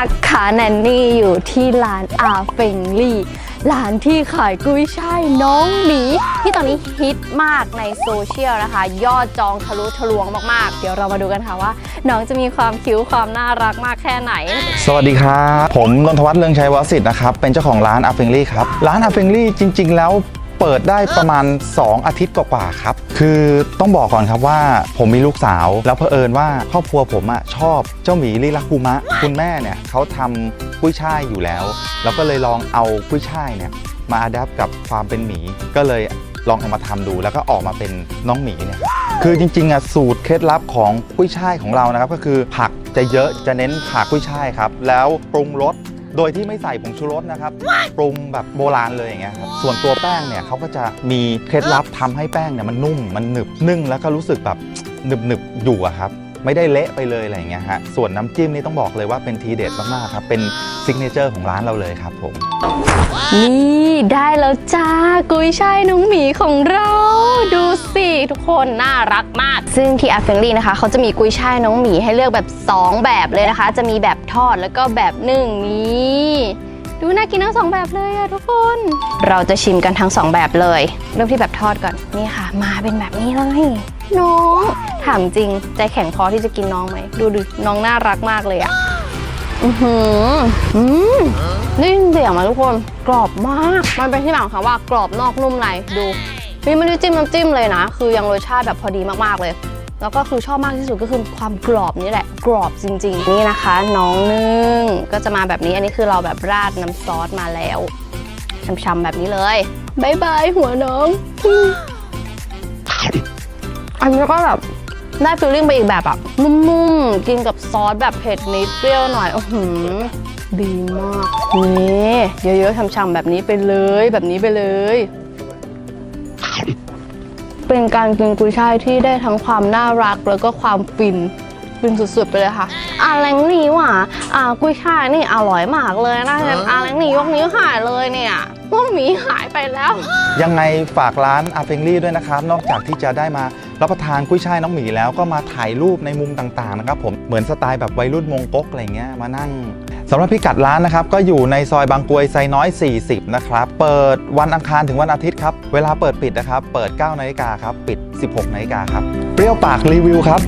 นะคะแนนนี่อยู่ที่ร้านอาเฟงลี่ร้านที่ขายกุ้ยช่ายน้องหมี ที่ตอนนี้ฮิตมากในโซเชียลนะคะ ยอดจองทะลุทะลวงมาก ๆ เดี๋ยวเรามาดูกันค่ะว่า น้องจะมีความคิ้วความน่ารักมากแค่ไหน สวัสดีครับ ผมนนทวัฒน์เรืองชัยวสิทธิ์นะครับ เป็นเจ้าของร้านอาเฟงลี่ครับ ร้านอาเฟงลี่จริง ๆ แล้ว เปิดได้ประมาณ 2 อาทิตย์กว่าๆครับ คือต้องบอกก่อนครับว่าผมมีลูกสาว แล้วเผอิญว่าครอบครัวผมอะชอบเจ้าหมีลิลักคุมะ คุณแม่เนี่ยเขาทำกุ้ยช่ายอยู่แล้วแล้วก็เลยลองเอากุ้ยช่ายเนี่ยมาอัดแอปกับความเป็นหมี ก็เลยลองเอามาทำดู แล้วก็ออกมาเป็นน้องหมีเนี่ย คือจริงๆอะสูตรเคล็ดลับของกุ้ยช่ายของเรานะครับ ก็คือผักจะเยอะจะเน้นผักกุ้ยช่ายครับ แล้วปรุงรส โดยที่ไม่ใส่ผงชูรสนะครับปรุงแบบโบราณเลยอย่างเงี้ยครับส่วนตัวแป้งเนี่ยเขาก็จะมีเคล็ดลับทำให้แป้งเนี่ยมันนุ่มมันหนึบนึ่งแล้วก็รู้สึกแบบหนึบหนึบๆอยู่อะครับไม่ได้เละไปเลยอะไรอย่างเงี้ยฮะ ส่วนน้ำจิ้มนี่ต้องบอกเลยว่าเป็นทีเด็ดมากๆครับ เป็นซิกเนเจอร์ของร้านเราเลยครับผม นี่ได้แล้วจ้า กุ้ยช่ายน้องหมีของเราดู สิทุกคนน่ารักมาก ซึ่งที่อาเฟงลี่นะคะเขาจะมีกุ้ยช่ายน้องหมีให้เลือกแบบ 2 แบบเลยนะคะ จะมีแบบทอดแล้วก็แบบนึ่งนี่ดูน่ากินทั้งสองแบบเลยอะทุกคน เราจะชิมกันทั้งสองแบบเลย เริ่มที่แบบทอดก่อนนี่ค่ะ มาเป็นแบบนี้เลยน้องถามจริงใจแข็งพอที่จะกินน้องไหมดูดิน้องน่ารักมากเลยอะอือหืออืมได้ยินเสียงไหมทุกคนกรอบมาก มันเป็นที่มาของคำว่ากรอบนอกนุ่มในดู นี่ไม่ได้จิ้มน้ำจิ้มเลยนะ คือยังรสชาติแบบพอดีมากๆเลย แล้วก็คือชอบมากที่สุดก็คือความกรอบนี่แหละ กรอบจริง ๆ นี่นะคะ น้องนึ่งก็จะมาแบบนี้ อันนี้คือเราแบบราดน้ำซอสมาแล้วช้ำๆแบบนี้เลยบายบายหัวน้องอืมอันนี้ก็แบบได้ฟีลลิ่งไปอีกแบบอะนุ่มๆ กินกับซอสแบบเผ็ดนิดเปรี้ยวหน่อยโอ้โหดีมาก นี่ เยอะๆช่ำๆแบบนี้ไปเลย แบบนี้ไปเลย เป็นการกินกุยช่ายที่ได้ทั้งความน่ารักแล้วก็ความฟินฟินสุดๆไปเลยค่ะอาแรงนี่หว่ะอ่ากุยช่ายนี่อร่อยมากเลยนะงั้นอาแรงนี่ยกนิ้วหายเลยเนี่ยพวกหมีหายไปแล้ว ยังไงฝากร้านอาเฟงลี่ด้วยนะครับ นอกจากที่จะได้มารับประทานกุ้ยช่ายน้องหมีแล้วก็มาถ่ายรูปในมุมต่างๆนะครับผมเหมือนสไตล์แบบวัยรุ่นมงก๊กอะไรเงี้ยมานั่ง สำหรับพิกัดร้านนะครับก็อยู่ในซอยบางกรวยไซน้อย 40 นะครับ เปิดวันอังคารถึงวันอาทิตย์ครับ เวลาเปิดปิดนะครับ เปิด 9 นาฬิกาครับ ปิด 16 นาฬิกาครับ เปรี้ยวปากรีวิวครับ